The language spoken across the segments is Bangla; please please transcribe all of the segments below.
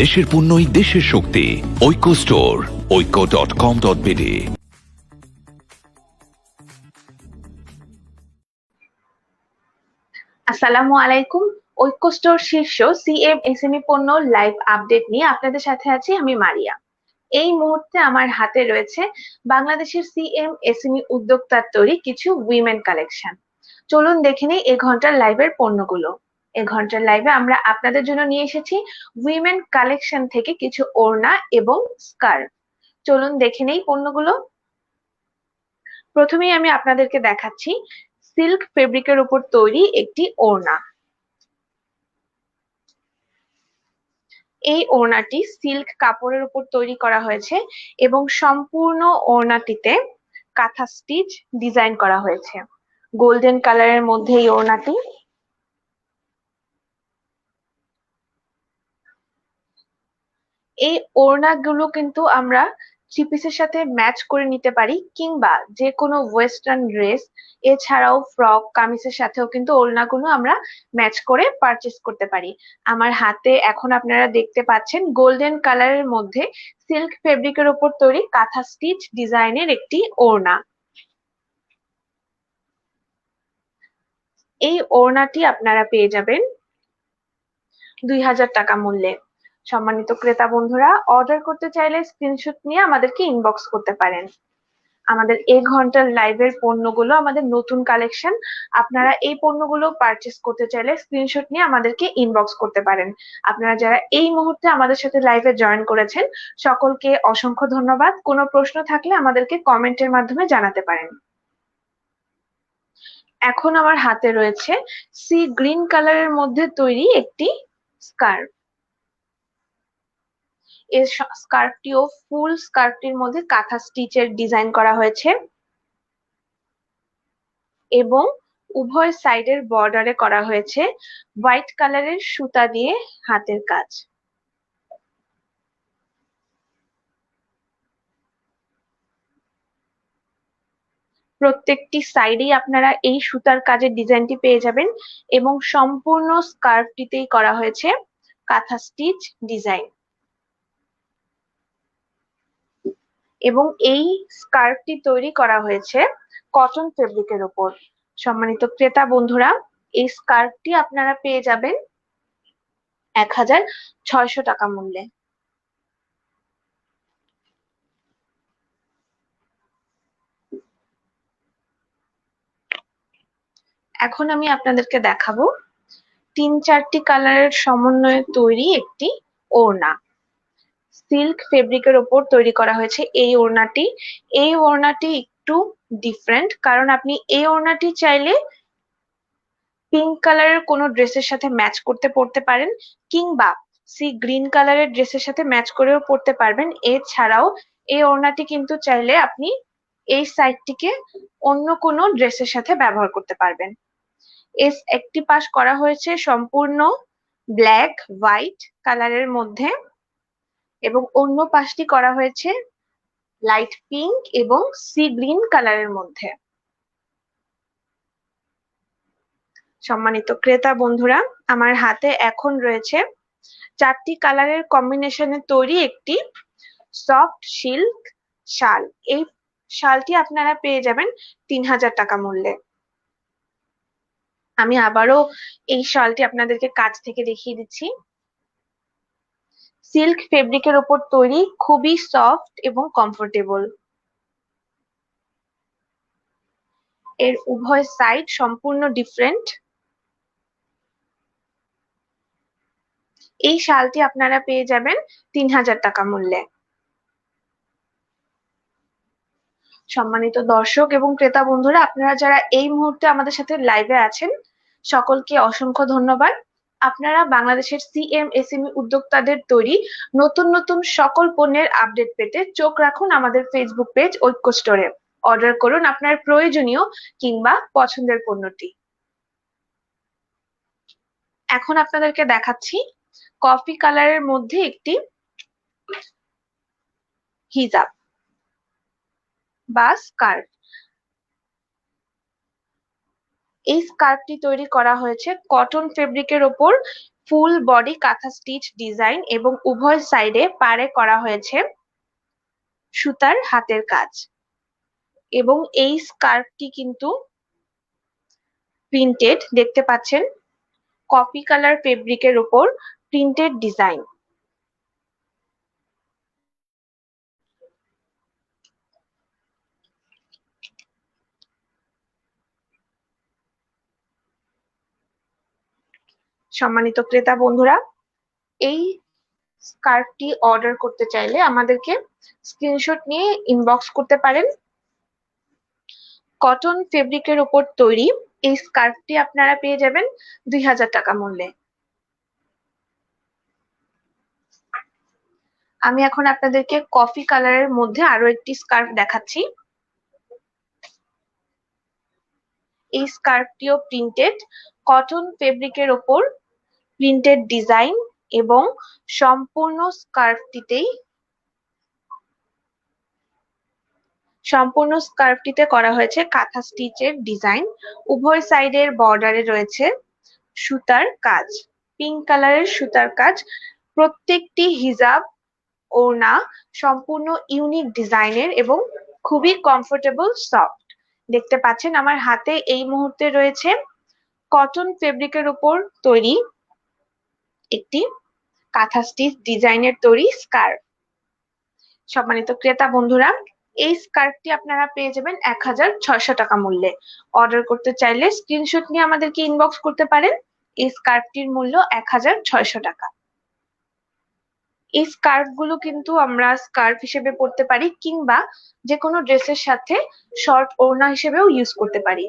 দেশের পণ্যই দেশের শক্তি। ঐক্য স্টোর ঐক্য ডট কম ডট বিডি আসসালামু আলাইকুম। ঐক্য স্টোর শীর্ষ সিএম এসএমই পণ্য লাইভ আপডেট নিয়ে আপনাদের সাথে আছি আমি মারিয়া। এই মুহূর্তে আমার হাতে রয়েছে বাংলাদেশের সিএম এসএমই উদ্যোক্তার তৈরি কিছু উইমেন কালেকশন চলুন দেখে নিই এ ঘণ্টার লাইভের পণ্যগুলো। এ ঘণ্টার লাইভে আমরা আপনাদের জন্য নিয়ে এসেছি উইমেন কালেকশন থেকে কিছু ওড়না এবং স্কার্ফ চলুন দেখে নেই পণ্যগুলো। প্রথমেই আমি আপনাদেরকে দেখাচ্ছি সিল্ক ফেব্রিকের উপর তৈরি একটি ওড়না। এই ওড়নাটি সিল্ক কাপড়ের উপর তৈরি করা হয়েছে এবং সম্পূর্ণ ওড়নাটিতে কাঁথা স্টিচ ডিজাইন করা হয়েছে। গোল্ডেন কালারের মধ্যে এই ওড়নাটি। এই ওড়নাগুলো কিন্তু আমরা থ্রি পিসের সাথে ম্যাচ করে নিতে পারি, কিংবা যে কোনো ওয়েস্টার্ন ড্রেস এছাড়াও ফ্রক কামিজের সাথেও কিন্তু ওড়নাগুলো আমরা ম্যাচ করে পারচেস করতে পারি। আমার হাতে এখন আপনারা দেখতে পাচ্ছেন গোল্ডেন কালারের মধ্যে সিল্ক ফেব্রিকের ওপর তৈরি কাঁথা স্টিচ ডিজাইনের একটি ওড়না। এই ওড়নাটি আপনারা পেয়ে যাবেন দুই হাজার টাকা মূল্যে। সম্মানিত ক্রেতা বন্ধুরা অর্ডার করতে চাইলে স্ক্রিনশট নিয়ে আমাদেরকে ইনবক্স করতে পারেন। আমাদের এই ঘণ্টার লাইভের পণ্যগুলো, আমাদের নতুন কালেকশন আপনারা এই পণ্যগুলো পারচেস করতে চাইলে স্ক্রিনশট নিয়ে আমাদেরকে ইনবক্স করতে পারেন। আপনারা যারা এই মুহূর্তে আমাদের সাথে লাইভে জয়েন করেছেন, সকলকে অসংখ্য ধন্যবাদ। কোনো প্রশ্ন থাকলে আমাদেরকে কমেন্টের মাধ্যমে জানাতে পারেন। এখন আমার হাতে রয়েছে সি গ্রিন কালারের মধ্যে তৈরি একটি স্কার্ফ এই স্কার্ফটিও ফুল স্কার্ফটির মধ্যে কাঁথা স্টিচের ডিজাইন করা হয়েছে। এবং উভয় সাইডের বর্ডারে করা হয়েছে হোয়াইট কালারের সুতা দিয়ে হাতের কাজ। প্রত্যেকটি সাইডেই আপনারা এই সুতার কাজের ডিজাইনটি পেয়ে যাবেন এবং সম্পূর্ণ স্কার্ফটিতেই করা হয়েছে কাঁথা স্টিচ ডিজাইন। এবং এই স্কার্ফটি তৈরি করা হয়েছে কটন ফেব্রিকের ওপর সম্মানিত ক্রেতা বন্ধুরা, এই স্কার্ফটি আপনারা পেয়ে যাবেন এক হাজার ছয়শো টাকা মূল্যে। এখন আমি আপনাদেরকে দেখাবো তিন চারটি কালারের সমন্বয়ে তৈরি একটি ওড়না। সিল্ক ফেব্রিকের ওপর তৈরি করা হয়েছে এই ওড়নাটি। এই ওড়নাটি একটু ডিফারেন্ট কারণ আপনি এই ওড়নাটি চাইলে পিঙ্ক কালারের কোনো ড্রেসের সাথে ম্যাচ করতে পড়তে পারেন, কিংবা সি গ্রিন কালারের ড্রেসের সাথে ম্যাচ করেও পড়তে পারবেন। এছাড়াও এই ওড়নাটি কিন্তু চাইলে আপনি এই সাইডটিকে অন্য কোনো ড্রেসের সাথে ব্যবহার করতে পারবেন। এস একটি পাশ করা হয়েছে সম্পূর্ণ ব্ল্যাক হোয়াইট কালারের মধ্যে। এবং অন্য পাশটি করা হয়েছে লাইট পিঙ্ক এবং সি গ্রিন কালারের মধ্যে। সম্মানিত ক্রেতা বন্ধুরা, আমার হাতে এখন রয়েছে চারটি কালারের কম্বিনেশনে তৈরি একটি সফট সিল্ক শাল। এই শালটি আপনারা পেয়ে যাবেন তিন হাজার টাকা মূল্যে। আমি আবারও এই শালটি আপনাদেরকে কাছ থেকে দেখিয়ে দিচ্ছি। সিল্ক ফেব্রিকের ওপর তৈরি খুবই সফট এবং কমফোর্টেবল এর উভয় সাইড সম্পূর্ণ ডিফারেন্ট এই শালটি আপনারা পেয়ে যাবেন তিন হাজার টাকা মূল্যে। সম্মানিত দর্শক এবং ক্রেতা বন্ধুরা, আপনারা যারা এই মুহূর্তে আমাদের সাথে লাইভে আছেন, সকলকে অসংখ্য ধন্যবাদ। আপনারা বাংলাদেশের সিএমএসএমই উদ্যোক্তাদের তৈরি নতুন নতুন সকল পণ্যের আপডেট পেতে চোখ রাখুন আমাদের ফেসবুক পেজ ঐক্য স্টোরে অর্ডার করুন আপনার প্রয়োজনীয় কিংবা পছন্দের পণ্যটি। এখন আপনাদেরকে দেখাচ্ছি কফি কালারের মধ্যে একটি হিজাব বা স্কার্ফ এই স্কার্ফটি তৈরি করা হয়েছে কটন ফেব্রিকের ওপর full body kantha stitch design এবং উভয় সাইডে পারে করা হয়েছে সুতার হাতের কাজ। এবং এই স্কার্ফটি কিন্তু প্রিন্টেড দেখতে পাচ্ছেন কফি কালার ফেব্রিকের ওপর প্রিন্টেড ডিজাইন সম্মানিত ক্রেতা বন্ধুরা, এই স্কার্ফটি অর্ডার করতে চাইলে আমাদেরকে স্ক্রিনশট নিয়ে ইনবক্স করতে পারেন। কটন ফেব্রিকের উপর তৈরি এই স্কার্ফটি আপনারা পেয়ে যাবেন দুই হাজার টাকা মূল্যে। আমি এখন আপনাদেরকে কফি কালারের মধ্যে আরও একটি স্কার্ফ দেখাচ্ছি। এই স্কার্ফটিও প্রিন্টেড কটন ফেব্রিকের ওপর প্রিন্টেড ডিজাইন এবং সম্পূর্ণ স্কার্ফটিতেই সম্পূর্ণ স্কার্ফটিতে করা হয়েছে কাঁথা স্টিচের ডিজাইন উভয় সাইডের বর্ডারে রয়েছে সুতার কাজ পিঙ্ক কালারের সুতার কাজ। প্রত্যেকটি হিজাব, ওড়না সম্পূর্ণ ইউনিক ডিজাইনের এবং খুবই কমফোর্টেবল সফট দেখতে পাচ্ছেন আমার হাতে এই মুহূর্তে রয়েছে কটন ফেব্রিকের উপর তৈরি একটি কাঁথা স্টিচ ডিজাইনের তৈরি স্কার্ফ। সম্মানিত ক্রেতা বন্ধুরা, এই স্কার্ফটি আপনারা পেয়ে যাবেন এক হাজার ছয়শো টাকা মূল্যে। অর্ডার করতে চাইলে স্ক্রিনশট নিয়ে আমাদেরকে ইনবক্স করতে পারেন। এই স্কার্ফটির মূল্য এক হাজার ছয়শো টাকা। এই স্কার্ফগুলো কিন্তু আমরা স্কার্ফ হিসেবে পরতে পারি কিংবা যে কোনো ড্রেসের সাথে শর্ট ওড়না হিসেবেও ইউজ করতে পারি।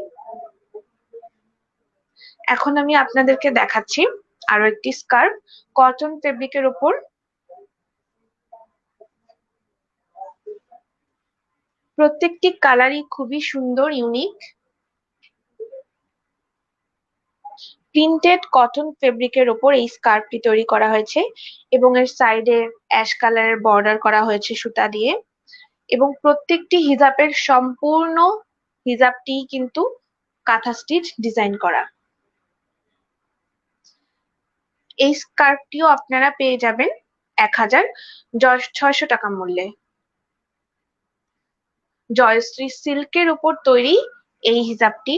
এখন আমি আপনাদেরকে দেখাচ্ছি আরও একটি স্কার্ফ কটন ফেব্রিকের উপর। প্রত্যেকটি কালারই খুবই সুন্দর ইউনিক প্রিন্টেড কটন ফেব্রিকের ওপর এই স্কার্ফটি তৈরি করা হয়েছে এবং এর সাইডে অ্যাশ কালারের বর্ডার করা হয়েছে সুতা দিয়ে। এবং প্রত্যেকটি হিজাবের সম্পূর্ণ হিজাবটি কিন্তু কাঁথা স্টিচ ডিজাইন করা। এই স্কার্ফটিও আপনারা পেয়ে যাবেন এক হাজার ছয়শো টাকা মূল্যে। জয়শ্রী সিল্কের উপর তৈরি এই হিজাবটি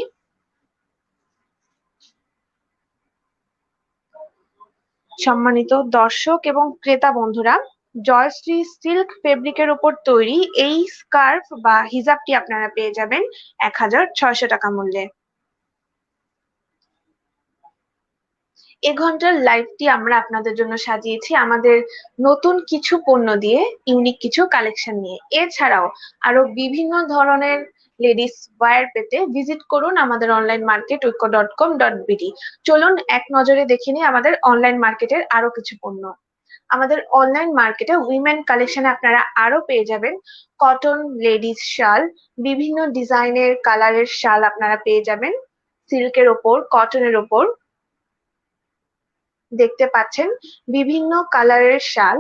সম্মানিত দর্শক এবং ক্রেতা বন্ধুরা, জয়শ্রী সিল্ক ফেব্রিকের উপর তৈরি এই স্কার্ফ বা হিজাবটি আপনারা পেয়ে যাবেন এক হাজার ছয়শো টাকা মূল্যে। এ ঘণ্টার লাইভটি আমরা আপনাদের জন্য সাজিয়েছি আমাদের নতুন কিছু পণ্য দিয়ে ইউনিক কিছু কালেকশন নিয়ে। এছাড়াও আরও বিভিন্ন ধরনের লেডিস ওয়্যার পেতে ভিজিট করুন আমাদের online market Oikko dot com dot BD. চলুন এক নজরে দেখে নিই আমাদের অনলাইন মার্কেটের আরও কিছু পণ্য। আমাদের অনলাইন মার্কেটে উইমেন কালেকশনে আপনারা আরও পেয়ে যাবেন। কটন লেডিস শাল বিভিন্ন ডিজাইনের কালারের শাল আপনারা পেয়ে যাবেন। সিল্কের ওপর কটনের ওপর। দেখতে পাচ্ছেন বিভিন্ন কালারের শাল।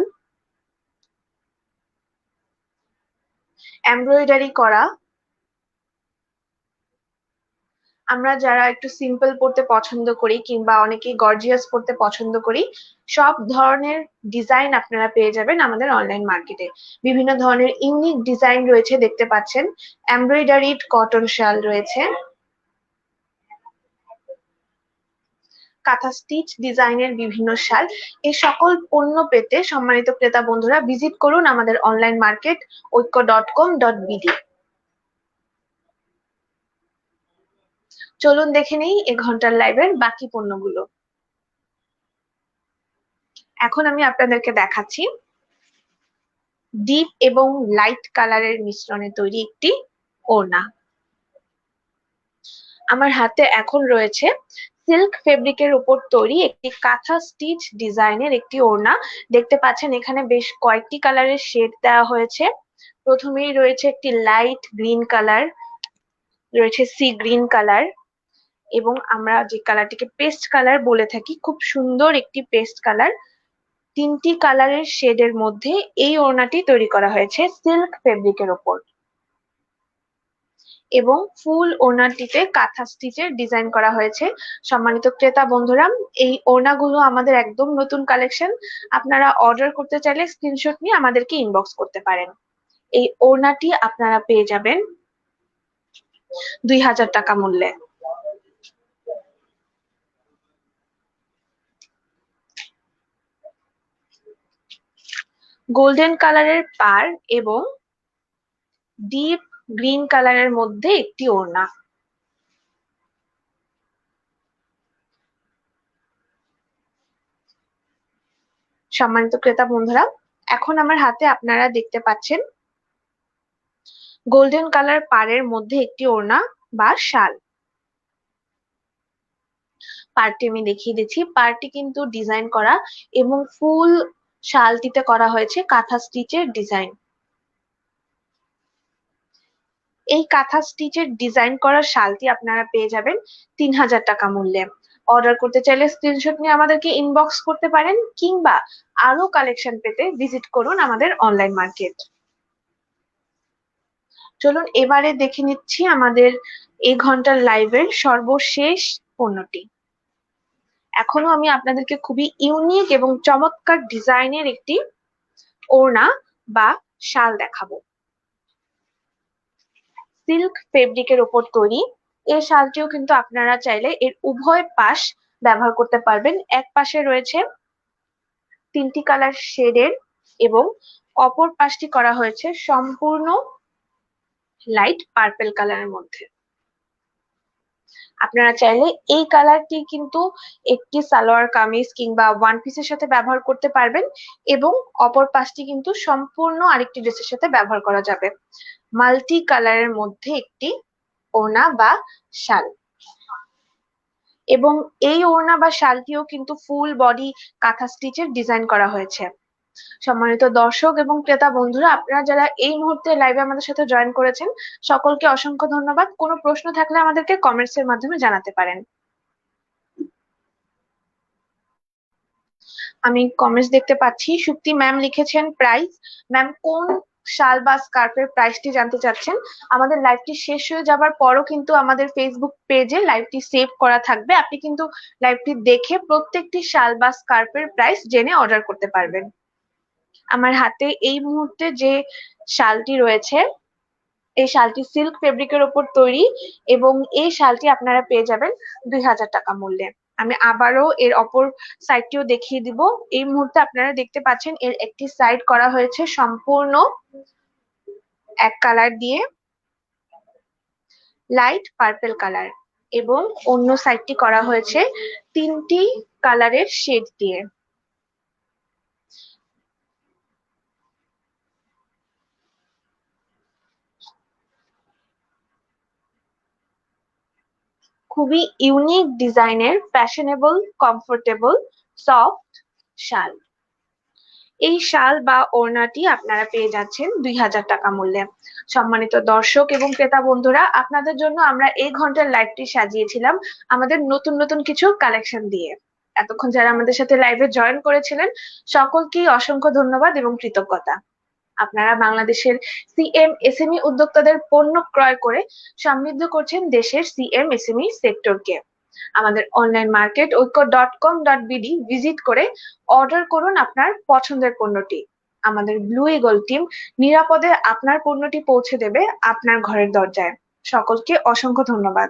এমব্রয়ডারি করা। আমরা যারা একটু সিম্পল পড়তে পছন্দ করি কিংবা অনেকেই গর্জিয়াস পড়তে পছন্দ করি, সব ধরনের ডিজাইন আপনারা পেয়ে যাবেন আমাদের অনলাইন মার্কেটে বিভিন্ন ধরনের ইউনিক ডিজাইন রয়েছে, দেখতে পাচ্ছেন। এমব্রয়ডারিড কটন শাল রয়েছে। কাঁথা স্টিচ ডিজাইনের বিভিন্ন শাল এই সকল পণ্য পেতে সম্মানিত ক্রেতা বন্ধুরা ভিজিট করুন আমাদের online market Oikko dot com dot BD চলুন দেখে নেই এ ঘণ্টার লাইভের বাকি পণ্যগুলো। এখন আমি আপনাদেরকে দেখাচ্ছি ডিপ এবং লাইট কালারের মিশ্রণে তৈরি একটি ওড়না। আমার হাতে এখন রয়েছে সিল্ক ফেব্রিকের উপর তৈরি একটি কাঁথা স্টিচ ডিজাইনের একটি ওড়না। দেখতে পাচ্ছেন এখানে বেশ কয়েকটি কালারের শেড দেওয়া হয়েছে। প্রথমেই রয়েছে একটি লাইট গ্রিন কালার, রয়েছে সি গ্রিন কালার এবং আমরা যে কালারটিকে পেস্ট কালার বলে থাকি, খুব সুন্দর একটি পেস্ট কালার। তিনটি কালারের শেডের মধ্যে এই ওড়নাটি তৈরি করা হয়েছে সিল্ক ফেব্রিকের ওপর এবং ফুল ওড়নাটিতে কাঁথা স্টিচের ডিজাইন করা হয়েছে। সম্মানিত ক্রেতা বন্ধুরা, এই ওড়নাগুলো আমাদের একদম নতুন কালেকশন। আপনারা অর্ডার করতে চাইলে স্ক্রিনশট নিয়ে আমাদেরকে ইনবক্স করতে পারেন। এই ওড়নাটি আপনারা পেয়ে যাবেন দুই হাজার টাকা মূল্যে। গোল্ডেন কালারের পার এবং ডিপ গ্রিন কালারের মধ্যে একটি ওড়না। সম্মানিত ক্রেতা বন্ধুরা, এখন আমার হাতে আপনারা দেখতে পাচ্ছেন গোল্ডেন কালার পাড়ের মধ্যে একটি ওড়না বা শাল। পার্টি আমি দেখিয়ে দিচ্ছি। পার্টি কিন্তু ডিজাইন করা এবং ফুল শালটিতে করা হয়েছে কাঁথা স্টিচের ডিজাইন। এই কাঁথা স্টিচের ডিজাইন করা শালটি আপনারা পেয়ে যাবেন তিন হাজার টাকা মূল্যে। অর্ডার করতে চাইলে স্ক্রিনশট নিয়ে আমাদেরকে ইনবক্স করতে পারেন কিংবা আরও কালেকশন পেতে ভিজিট করুন আমাদের অনলাইন মার্কেট চলুন এবারে দেখে নিচ্ছি আমাদের এই ঘণ্টার লাইভের সর্বশেষ পণ্যটি। এখনও আমি আপনাদেরকে খুবই ইউনিক এবং চমৎকার ডিজাইনের একটি ওড়না বা শাল দেখাবো। সিল্ক ফেব্রিকের ওপর তৈরি। এই শালটিও কিন্তু আপনারা চাইলে এর উভয় পাশ ব্যবহার করতে পারবেন। এক পাশে রয়েছে তিনটি কালার শেডের এবং অপর পাশটি করা হয়েছে সম্পূর্ণ লাইট পার্পেল কালারের মধ্যে। আপনারা চাইলে এই কালারটি কিন্তু একটি সালোয়ার কামিজ কিংবা ওয়ান পিসের সাথে ব্যবহার করতে পারবেন এবং অপর পাশটি কিন্তু সম্পূর্ণ আরেকটি ড্রেসের সাথে ব্যবহার করা যাবে। মাল্টি কালারের মধ্যে একটি ওনা বা শাল। এবং এই ওড়না বা শালটিও কিন্তু ফুল বডি কাঁথা স্টিচের ডিজাইন করা হয়েছে। সম্মানিত দর্শক এবং ক্রেতা বন্ধুরা, আপনারা যারা এই মুহূর্তে লাইভে আমাদের সাথে জয়েন করেছেন, সকলকে অসংখ্য ধন্যবাদ। কোনো প্রশ্ন থাকলে আমাদেরকে কমেন্টস এর মাধ্যমে জানাতে পারেন। আমি কমেন্টস দেখতে পাচ্ছি। সুপ্তি ম্যাম লিখেছেন প্রাইস ম্যাম কোন শাল বা স্কার্ফের প্রাইসটি জানতে চাচ্ছেন? আমাদের লাইভটি শেষ হয়ে যাবার পরও কিন্তু আমাদের ফেসবুক পেজে লাইভটি সেভ করা থাকবে। আপনি কিন্তু লাইভটি দেখে প্রত্যেকটি শাল বা স্কার্ফের প্রাইস জেনে অর্ডার করতে পারবেন। আমার হাতে এই মুহূর্তে যে শালটি রয়েছে, এই শালটি সিল্ক ফেব্রিকের ওপর তৈরি এবং এই শালটি আপনারা পেয়ে যাবেন দুই হাজার টাকা মূল্যে। আমি আবারও এর অপর সাইডটিও দেখিয়ে দিব। এই মুহূর্তে আপনারা দেখতে পাচ্ছেন এর একটি সাইড করা হয়েছে সম্পূর্ণ এক কালার দিয়ে লাইট পার্পেল কালার এবং অন্য সাইডটি করা হয়েছে তিনটি কালারের শেড দিয়ে। খুবই ইউনিক ডিজাইনের ফ্যাশনেবল কমফোর্টেবল সফট শাল। এই শাল বা ওড়নাটি আপনারা পেয়ে যাচ্ছেন দুই হাজার টাকা মূল্যে। সম্মানিত দর্শক এবং ক্রেতা বন্ধুরা, আপনাদের জন্য আমরা এই ঘণ্টার লাইভটি সাজিয়েছিলাম আমাদের নতুন নতুন কিছু কালেকশন দিয়ে। এতক্ষণ যারা আমাদের সাথে লাইভে জয়েন করেছিলেন, সকলকেই অসংখ্য ধন্যবাদ এবং কৃতজ্ঞতা। আপনারা বাংলাদেশের সিএম এসএমই উদ্যোক্তাদের পণ্য ক্রয় করে সমৃদ্ধ করছেন দেশের সিএম এসএমই সেক্টরকে আমাদের online market Oikko dot com dot BD visit করে অর্ডার করুন আপনার পছন্দের পণ্যটি। আমাদের ব্লু ইগল টিম নিরাপদে আপনার পণ্যটি পৌঁছে দেবে আপনার ঘরের দরজায়। সকলকে অসংখ্য ধন্যবাদ।